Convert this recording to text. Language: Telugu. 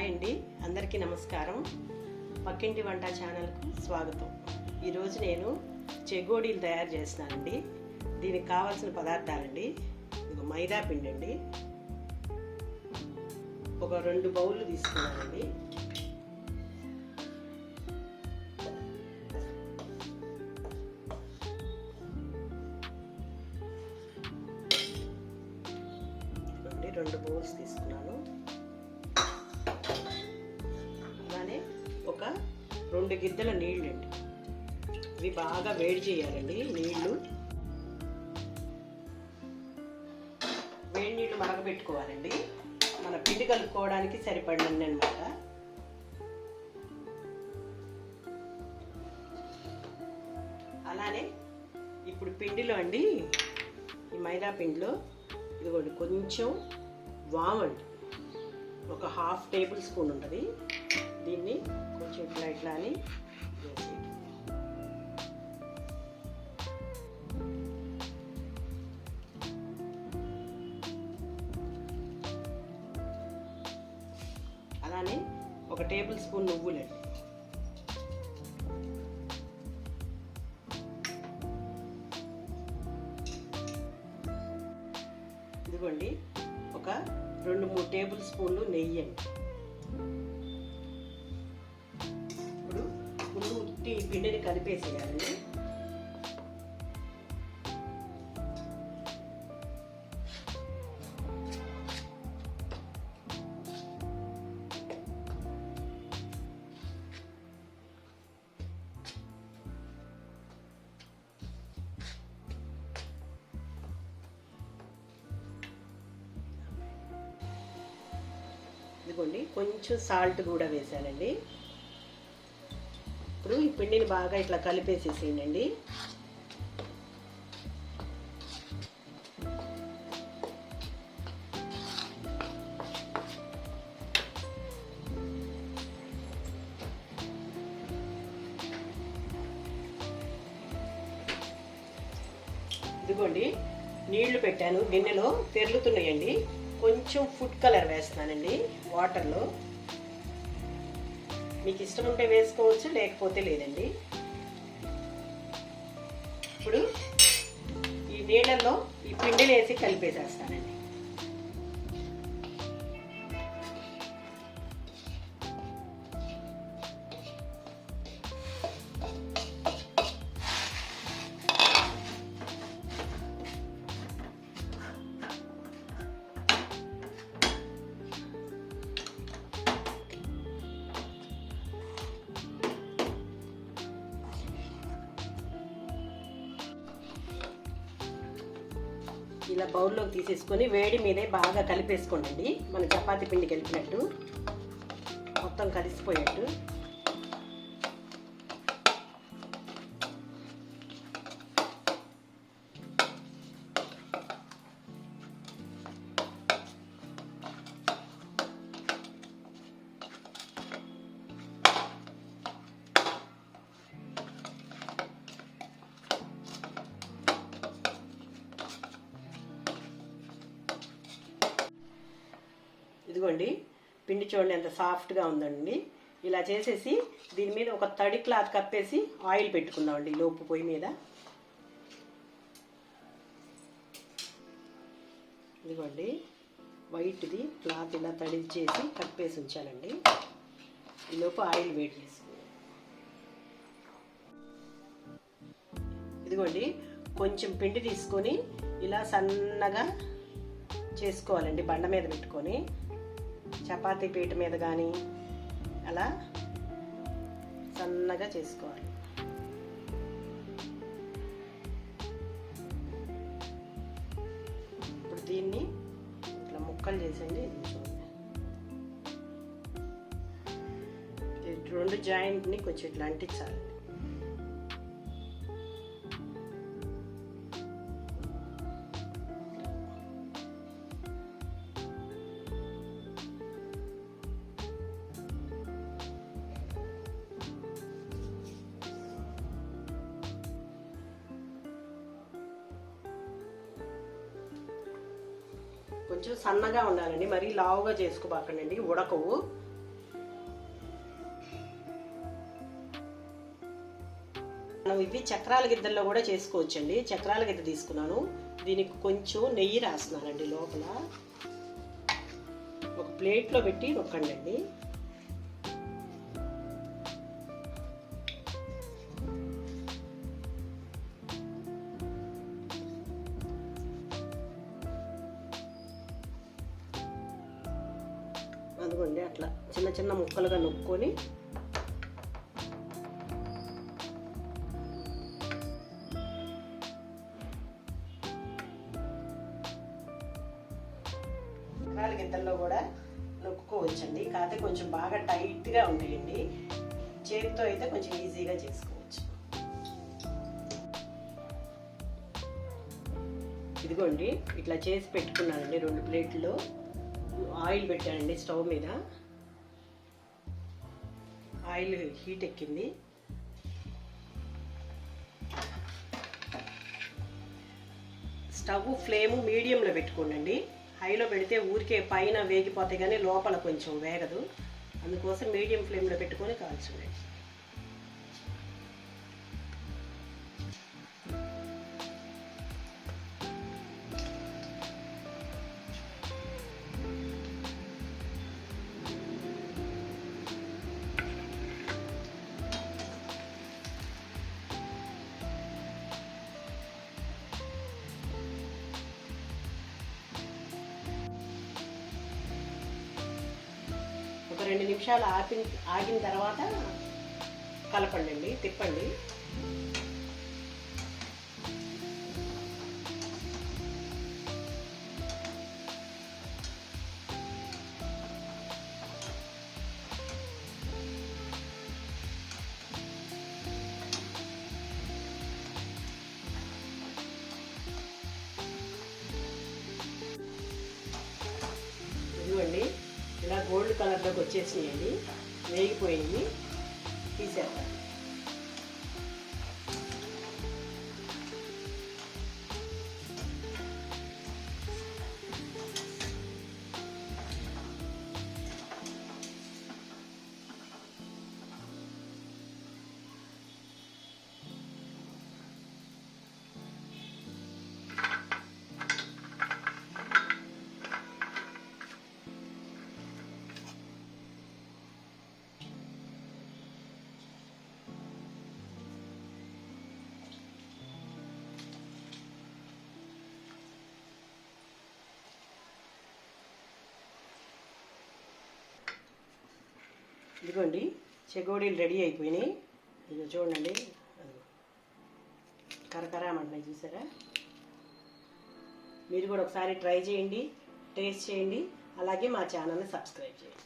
హాయ్ అండి. అందరికీ నమస్కారం. పక్కింటి వంట ఛానల్కు స్వాగతం. ఈరోజు నేను చెగోడీలు తయారు చేస్తున్నానండి. దీనికి కావాల్సిన పదార్థాలండి. ఇది మైదా పిండి అండి. ఒక రెండు బౌళ్ళు తీసుకున్నానండి. రెండు బౌల్స్ తీసుకున్నాను. రెండు గిద్దల నీళ్ళు అండి ఇవి బాగా వేడి చేయాలండి. నీళ్ళు వేడి నీళ్ళు మరగబెట్టుకోవాలండి. మన పిండి కలుపుకోవడానికి సరిపడినండి అనమాట అలానే ఇప్పుడు పిండిలో అండి ఈ మైదా పిండిలో ఇదిగోండి కొంచెం వామండి ఒక హాఫ్ టేబుల్ స్పూన్ ఉంటుంది. దీన్ని కొంచెం ఇట్లా ఇట్లా అని వేసి అలానే ఒక టేబుల్ స్పూన్ నువ్వులండి ఇదిగోండి ఒక రెండు మూడు టేబుల్ స్పూన్లు నెయ్యి అండి. ఈ పిండిని కలిపేసేయాలండి ఇదిగోండి కొంచెం సాల్ట్ కూడా వేసానండి. ఇప్పుడు ఈ పిండిని బాగా ఇట్లా కలిపేసేసేయండి. ఇదిగోండి నీళ్ళు పెట్టాను గిన్నెలో తెరులుతున్నాయండి. కొంచెం ఫుడ్ కలర్ వేస్తున్నానండి వాటర్లో మీకు ఇష్టం ఉంటే వేసుకోవచ్చు లేకపోతే లేదండి. ఇప్పుడు ఈ నీళ్ళల్లో ఈ పిండిని వేసి కలిపేసేస్తానండి. ఇలా బౌల్లోకి తీసేసుకొని వేడి మీదే బాగా కలిపేసుకోండి. మన చపాతీ పిండి కలిపినట్టు. మొత్తం కలిసిపోయేట్టు. చూడండి పిండి చూడండి ఎంత సాఫ్ట్గా ఉందండి. ఇలా చేసేసి దీని మీద ఒక తడి క్లాత్ కప్పేసి ఆయిల్ పెట్టుకుందామండి లోపు పొయ్యి మీద. ఇదిగోండి. వైట్ది క్లాత్ ఇలా తడి చేసి కప్పేసి ఉంచానండి ఈ లోపు ఆయిల్ వేడి చేసుకుందాం ఇదిగోండి. కొంచెం పిండి తీసుకొని ఇలా సన్నగా చేసుకోవాలండి బండ మీద పెట్టుకొని. చపాతీ పీట మీద కానీ అలా సన్నగా చేసుకోవాలి. ఇప్పుడు దీన్ని ఇట్లా ముక్కలు చేసండి రెండు జాయింట్ని కొంచెం ఇట్లా అంటించాలి. కొంచెం సన్నగా ఉండాలండి. మరీ లావుగా చేసుకోబాకండి ఉడకవు. మనం ఇవి చక్రాల గిద్దల్లో కూడా చేసుకోవచ్చండి. చక్రాల గిద్ద తీసుకున్నాను. దీనికి కొంచెం నెయ్యి రాస్తున్నానండి లోపల. ఒక ప్లేట్లో పెట్టి నొక్కండి అండి అదిగోండి అట్లా చిన్న చిన్న ముక్కలుగా నొక్కొని చక్రాల గిద్దల్లో కూడా నొక్కుకోవచ్చండి. కాకపోతే కొంచెం బాగా టైట్గా ఉంటాయండి. చేతితో అయితే కొంచెం ఈజీగా చేసుకోవచ్చు. ఇదిగోండి ఇట్లా చేసి పెట్టుకున్నానండి రెండు ప్లేట్లు. ఆయిల్ పెట్టానండి స్టవ్ మీద. ఆయిల్ హీట్ ఎక్కింది. స్టవ్ ఫ్లేము మీడియంలో పెట్టుకోండి హైలో పెడితే ఊరికే పైన వేగిపోతాయి కానీ లోపల కొంచెం వేగదు. అందుకోసం మీడియం ఫ్లేమ్లో పెట్టుకొని కాల్చండి రెండు నిమిషాలు ఆపి ఆగిన తర్వాత కలపండి తిప్పండి. వచ్చేసినాయండి. వేగిపోయింది. తీసేస్తాను ఇదిగోండి చెగోడీలు రెడీ అయిపోయినాయి. ఇది చూడండి కరకరామంటున్నాయి చూసారా? మీరు కూడా ఒకసారి ట్రై చేయండి టేస్ట్ చేయండి అలాగే మా ఛానల్ని సబ్స్క్రైబ్ చేయండి.